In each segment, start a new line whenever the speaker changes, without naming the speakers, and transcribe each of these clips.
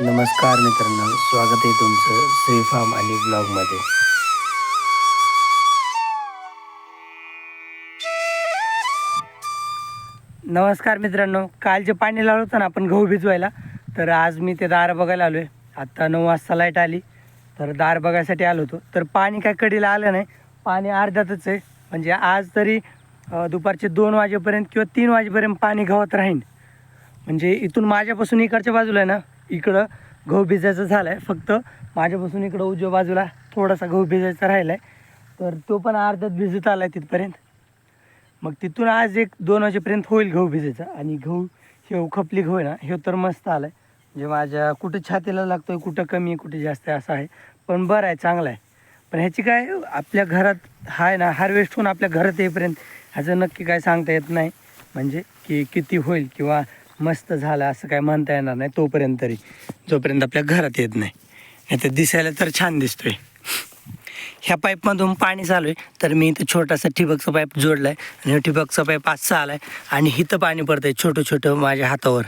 नमस्कार मित्रांनो स्वागत आहे तुमचं श्री फार्म आणि ब्लॉगमध्ये नमस्कार मित्रांनो काल जे पाणी लावलं होतं ना आपण गहू भिजवायला तर आज मी ते दार बघायला आलो आहे आत्ता नऊ वाजता लाइट आली तर दार बघायसाठी आलो होतो. तर पाणी काय कडीला आलं नाही पाणी अर्ध्यातच आहे. म्हणजे आज तरी दुपारचे दोन वाजेपर्यंत किंवा तीन वाजेपर्यंत पाणी गव्हात राहीन. म्हणजे इथून माझ्यापासून इकडच्या बाजूला आहे ना इकडं गहू भिजायचं झालं आहे फक्त माझ्यापासून इकडं उजव्या बाजूला थोडासा गहू भिजायचा राहिला आहे तर तो पण अर्ध्यात भिजत आला आहे तिथपर्यंत. मग तिथून आज एक दोन वाजेपर्यंत होईल गहू भिजायचा. आणि गहू हे खपली गहू आहे ना हे तर मस्त आलं आहे म्हणजे माझ्या कुठं छातीला लागतो आहे कुठं कमी आहे कुठे जास्त आहे असं आहे. पण बरं आहे चांगलं आहे. पण ह्याची काय आपल्या घरात आहे ना हार्वेस्ट होऊन आपल्या घरात येईपर्यंत ह्याचं नक्की काय सांगता येत नाही. म्हणजे की किती होईल किंवा मस्त झालं असं काय म्हणता येणार नाही तोपर्यंत तरी. जोपर्यंत आपल्या घरात येत नाही. नाही तर दिसायला तर छान दिसतोय. ह्या पाईपमधून पाणी चालू आहे. तर मी इथं छोटासा ठिबकचा पाईप जोडला आहे आणि ठिबकचं ठिबकचा पाईप आजचा आला आहे आणि इथं पाणी पडतं आहे छोटं छोटं माझ्या हातावर.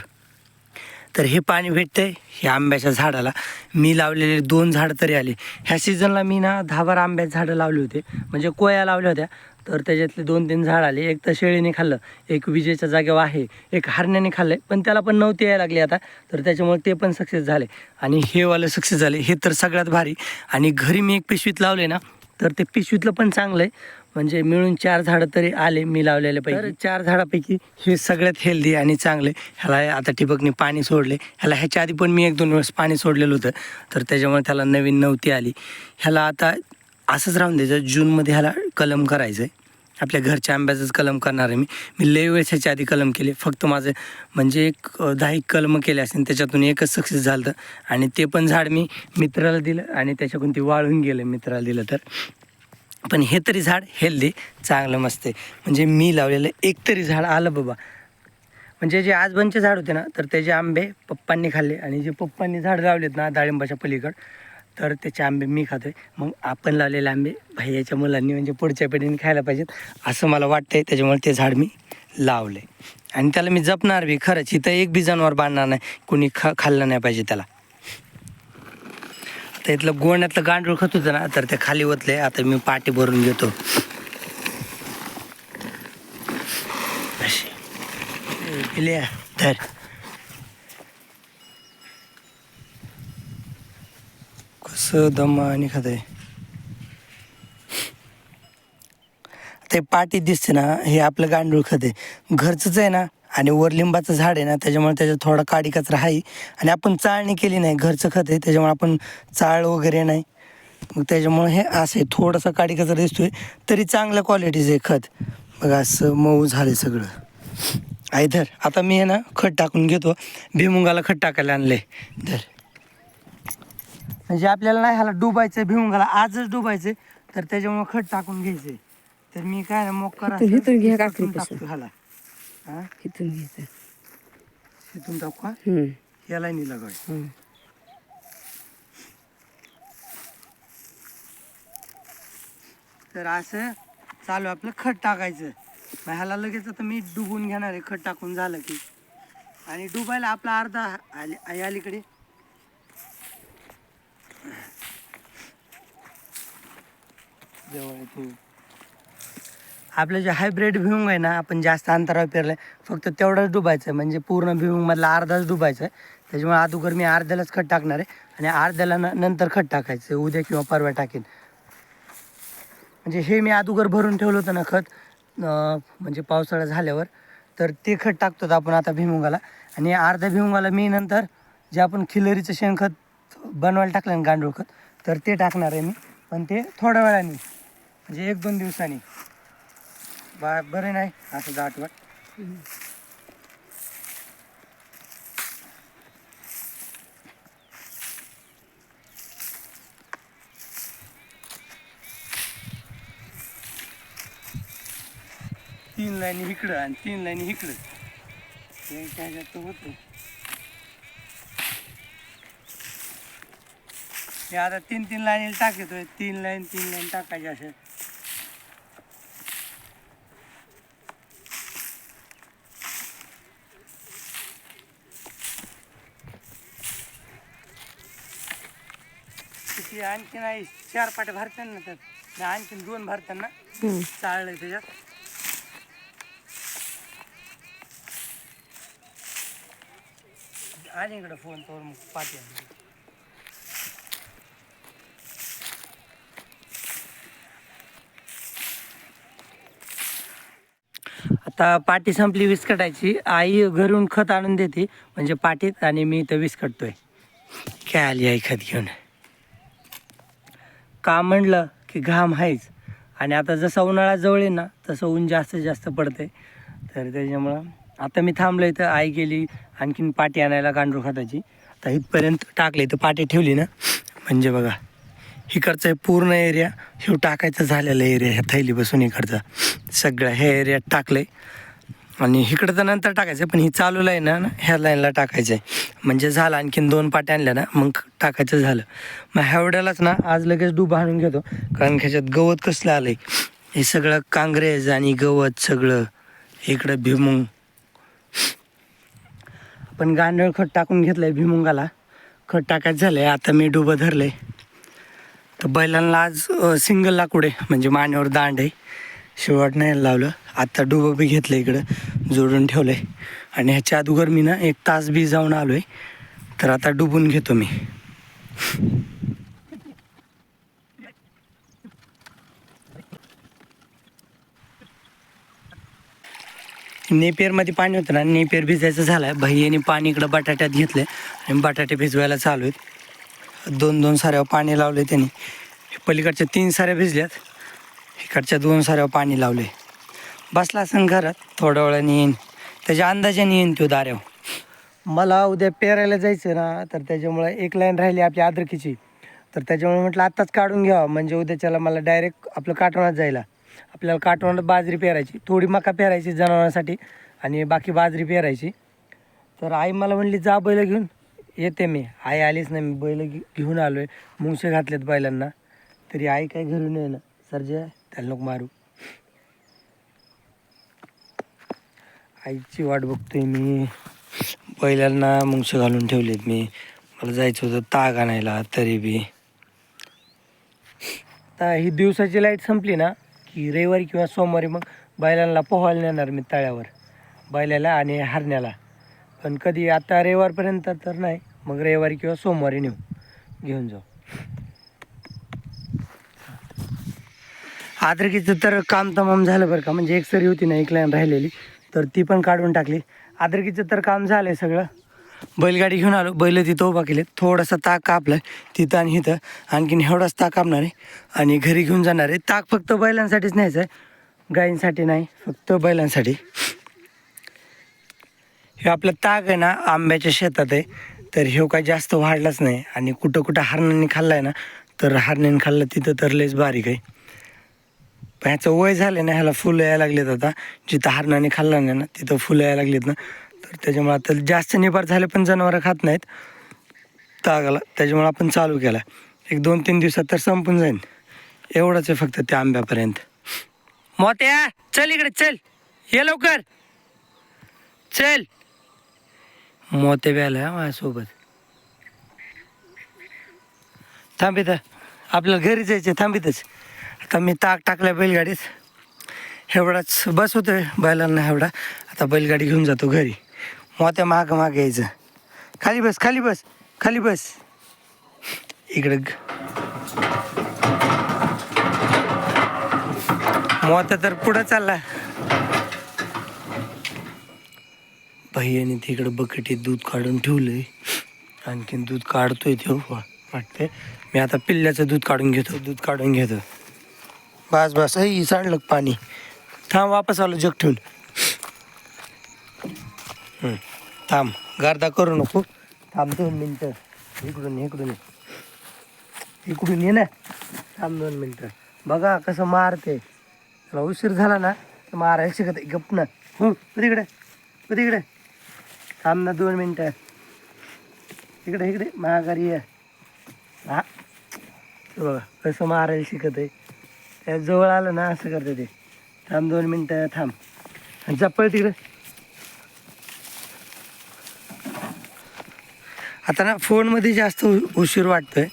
तर हे पाणी भेटतं आहे ह्या आंब्याच्या झाडाला. मी लावलेले दोन झाडं तरी आले. ह्या सीझनला मी ना दहा बारा आंब्याचे झाडं लावले होते. म्हणजे कोया लावल्या होत्या. तर त्याच्यातले दोन तीन झाड आले. एक तर शेळीने खाल्लं एक विजेच्या जागेवर आहे एक हरण्याने खाल्लं आहे पण त्याला पण नव्हती यायला लागली आता. तर त्याच्यामुळे ते पण सक्सेस झाले. आणि हे वालं सक्सेस झाले. हे तर सगळ्यात भारी. आणि घरी मी एक पिशवीत लावले ना तर ते पिशवीतलं पण चांगलं आहे म्हणजे मिळून चार झाडं तरी आले मी लावलेले पैकी. चार झाडापैकी हे सगळ्यात हेल्दी आणि चांगले. ह्याला आता ठिबकने पाणी सोडले. ह्याला ह्याच्या आधी पण मी एक दोन वेळेस पाणी सोडलेलं होतं. तर त्याच्यामुळे त्याला नवीन नव्हती आली. ह्याला आता असंच राहून द्यायचं जूनमध्ये ह्याला कलम करायचं आहे आपल्या घरच्या आंब्याचंच कलम करणार आहे मी. मी लय वेळेस ह्याच्या आधी कलम केले. फक्त माझं म्हणजे एक दहा एक कलम केले असेल त्याच्यातून एकच सक्सेस झालं तर आणि ते पण झाड मी मित्राला दिलं आणि त्याच्याकडून ते वाळून गेलं मित्राला दिलं तर. पण हे तरी झाड हेल्दी चांगलं मस्त आहे. म्हणजे मी लावलेलं एक तरी झाड आलं बाबा. म्हणजे जे आजबनचे झाड होते ना तर त्याचे आंबे पप्पांनी खाल्ले आणि जे पप्पांनी झाड लावलेत ना डाळिंबाच्या पलीकड तर त्याचे आंबे मी खातोय. मग आपण लावलेले आंबे भैयाच्या मुलांनी म्हणजे पुढच्या पिढीने खायला पाहिजेत असं मला वाटतंय. त्याच्यामुळे ते झाड मी लावले आणि त्याला मी जपणार बी खरंच. इथं एक बी जनावर बांधणार नाही. कोणी खा खाल्लं नाही पाहिजे त्याला. आता इथलं गोण्यातलं गांडूळ खत होतं ना तर ते खाली ओतले आता मी पाटी भरून घेतो. अशी. तर असं दम आणि खात. आहे ते पाटी दिसते ना हे आपलं गांडूळ खत. आहे घरचंच आहे ना आणि वर लिंबाचं झाड आहे ना त्याच्यामुळे त्याच्यात थोडा काडी कचरा आहे. आणि आपण चाळणी केली नाही घरचं खत आहे त्याच्यामुळे आपण चाळ वगैरे नाही. मग त्याच्यामुळे हे असं आहे थोडासा काडी कचरा दिसतोय तरी चांगल्या क्वालिटीचं आहे खत. बघा असं मऊ झालं सगळं. आहे धर आता मी आहे ना खत टाकून घेतो. भिमुंगाला खत टाकायला आणलं आहे धर. म्हणजे आपल्याला नाही ह्याला डुबायचं भिमुंगाला आजच डुबायचं तर त्याच्यामुळे खत टाकून घ्यायचंय. तर मी काय ना मग करा
घ्या.
टाकतो ह्याला. हा?
घ्यायचं.
टाकू का? याला नाही लगाय. तर असं चालू आपलं खत टाकायचं. मग ह्याला लगेच आता मी डुबून घेणार आहे खत टाकून झालं की. आणि डुबायला आपला अर्धा आली अलीकडे जवळ आपलं जे हायब्रिड भिवंग आहे ना आपण जास्त अंतरावर पेरलं आहे फक्त तेवढंच डुबायचं आहे म्हणजे पूर्ण भिमुंगमधला अर्धाच डुबायचं आहे त्याच्यामुळे अगोदर मी अर्ध्यालाच खत टाकणार आहे आणि अर्ध्याला न नंतर खत टाकायचं उद्या किंवा परवा टाकेन. म्हणजे हे मी अगोदर भरून ठेवलं होतं ना खत म्हणजे पावसाळा झाल्यावर. तर ते खत टाकतो आपण आता भिमुंगाला आणि अर्ध्या भिमुगाला मी नंतर जे आपण खिलरीचं शेणखत बनवायला टाकलं ना गांडूळ खत तर ते टाकणार आहे मी. पण ते थोड्या वेळाने म्हणजे एक दोन दिवसांनी. बा बरं नाही? असं दाटवाट तीन लाईनी इकडं आणि तीन लाईनी इकडं. तर होतं? हे आता तीन तीन लाईनीला टाकतोय. तीन लाईन तीन लाईन टाकायचे असे. किती आणखी नाही चार पाट्या भरतात ना त्यात. आणखीन दोन भरतात ना. चाललंय त्याच्यात. आणि इकडे फोन तर मग पाठी आता पाटी संपली विस्कटायची. आई घरून खत आणून देते म्हणजे पाटीत आणि मी इथं विस्कटतोय. काय आली आई खत घेऊन? का म्हणलं की घाम आहेच. आणि आता जसा उन्हाळा जवळ आहे ना तसं ऊन जास्तीत जास्त पडतंय. तर त्याच्यामुळं आता मी थांबलो इथं. आई गेली आणखीन पाटी आणायला गांडूळ खताची. आता इथपर्यंत टाकले इथं पाटी ठेवली ना. म्हणजे बघा इकडचा पूर्ण एरिया हे टाकायचं झालेला एरिया ह्या थैली बसून इकडचा. सगळं हे एरियात आहे आणि इकडं तर नंतर टाकायचं पण ही चालू लाईन आहे ना ह्या लाईनला टाकायचं आहे म्हणजे झालं आणखीन दोन पाट्या आणल्या ना मग टाकायचं झालं. मग ह्यावड्यालाच ना आज लगेच डूब आणून घेतो. कारण ह्याच्यात गवत कसलं आलं आहे हे सगळं कांग्रेज आणि गवत सगळं इकडं भिमुंग. पण गांडळ खत टाकून घेतलंय भिमुंगाला. खत टाकायचं झालंय आता मी डुबं धरलंय. तर बैलांना आज सिंगल लाकूड आहे म्हणजे मानेवर दांड आहे. शेवट नाही लावलं. आता डोबं बी घेतलं इकडं जोडून ठेवलं आहे आणि ह्याच्या अगोदर मी ना एक तास बी जाऊन आलो आहे तर आता डुबून घेतो मी. नेपेरमध्ये पाणी होतं ना नेपेर भिजायचं झालं आहे भैयाने पाणी इकडं बटाट्यात घेतलं आणि बटाटे भिजवायला चालू आहेत. दोन दोन साऱ्यावर पाणी लावले त्यांनी. पलीकडच्या तीन साऱ्या भिजल्यात. इकडच्या दोन साऱ्यावर पाणी लावले बसला असं घरात. थोड्या वेळाने येईन. त्याच्या अंदाजाने येईन तो दाऱ्यावर मला उद्या पेरायला जायचं ना तर त्याच्यामुळे एक लाईन राहिली आपली अद्रकीची तर त्याच्यामुळे म्हटलं आत्ताच काढून घ्यावा. म्हणजे उद्याच्याला मला डायरेक्ट आपलं काटवणात जायला. आपल्याला काटवणात बाजरी पेरायची. थोडी मका पेरायची जनावरांसाठी आणि बाकी बाजरी पेरायची. तर आई मला म्हणली जा बैल घेऊन. येते मी. आई आलीच नाही. मी बैल घे- घेऊन आलो आहे मुंगसे घातलेत बैलांना. तरी आई काय घरून ये ना सरजे त्याला नको मारू. आईची वाट बघतोय मी. बैलांना मुंगशे घालून ठेवलेत मी. मला जायचं होतं ताग आणायला तरी बी. आता ही दिवसाची लाइट संपली ना की रविवारी किंवा सोमवारी मग बैलांना पोहायला नेणार मी तळ्यावर. बैलाला आणि हरण्याला. पण कधी आता रविवारपर्यंत तर नाही मग रविवारी किंवा सोमवारी नेऊ. घेऊन जाऊ. आद्रकीचं तर काम तमाम झालं बरं का म्हणजे एक सरी होती ना एक लाईन राहिलेली. तर ती पण काढून टाकली. आद्रकीचं तर काम झालं आहे सगळं. बैलगाडी घेऊन आलो. बैल तिथं उभा केले थोडासा ताक कापलाय. तिथं आणि इथं. आणखीन एवढाच ताक कापणार आहे. आणि घरी घेऊन जाणार आहे. ताक फक्त बैलांसाठीच न्यायचं आहे. गायींसाठी नाही. फक्त बैलांसाठी. हे आपलं ताक आहे ना आंब्याच्या शेतात आहे. तर ह्यो काय जास्त वाढलाच नाही. आणि कुठं कुठं हरणांनी खाल्लाय ना तर हरण्याने खाल्लं तिथं तर लयच बारीक आहे. पण ह्याचं वय झालं ना ह्याला फुलं यायला लागलेत आता. जिथं हरणाने खाल्लं नाही ना तिथं फुलं यायला लागलीत ना. तर त्याच्यामुळे आता जास्त निभार झाले पण जनावरं खात नाहीत. तागाला. त्याच्यामुळे आपण चालू केला. एक दोन तीन दिवसात तर संपून जाईल एवढंच आहे फक्त त्या आंब्यापर्यंत. मोत्या चल इकडे चल. ये लवकर. चल. मोते व्यायला माझ्यासोबत. थांबित आपल्याला घरी जायचं थांबितच आता मी ताक टाकल्या बैलगाडीत. एवढाच बस होतोय बैलांना एवढा. आता बैलगाडी घेऊन जातो घरी. मोत्या माग माग यायचं. खाली बस खाली बस खाली बस. इकडं मोत्या तर पुढं चालला. भैयाने तिकडं बकेटीत दूध काढून ठेवलंय. आणखीन दूध काढतोय ते वाटतंय. मी आता पिल्ल्याचं दूध काढून घेतो. दूध काढून घेतो. बस बस. ही सांडलं पाणी? थांब वापस आलो जग ठेवून. थांब गर्दा करू नको. थांब दोन मिनटं. इकडून इकडून. ये. इकडून ये ना. थांब दोन मिनटं. बघा कसं मारते. त्याला उशीर झाला ना तर मारायला शिकत गप ना. हो तिकडे तिकडे थांब ना दोन मिनटं. इकडे इकडे. माघारी ये. हा. बघा कसं मारायला शिकत आहे. त्या जवळ आलं ना असं करते ते. थांब दोन मिनटं थांब. आणि चप्पल तिकडं. आता ना फोनमध्ये जास्त उशीर उशीर वाटतोय.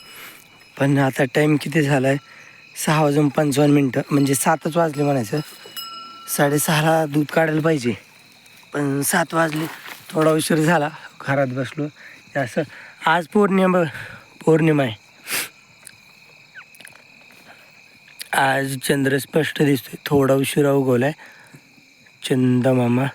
पण आता टाईम किती झाला आहे सहा वाजून पंचावन्न मिनटं म्हणजे सातच वाजले म्हणायचं. साडेसहाला दूध काढायला पाहिजे. पण सात वाजले थोडा उशीर झाला. घरात बसलो. असं आज पौर्णिमा पौर्णिमा आहे. आज चंद्र स्पष्ट दिसतोय. थोडा उशिरा उगवलाय. चंदमामा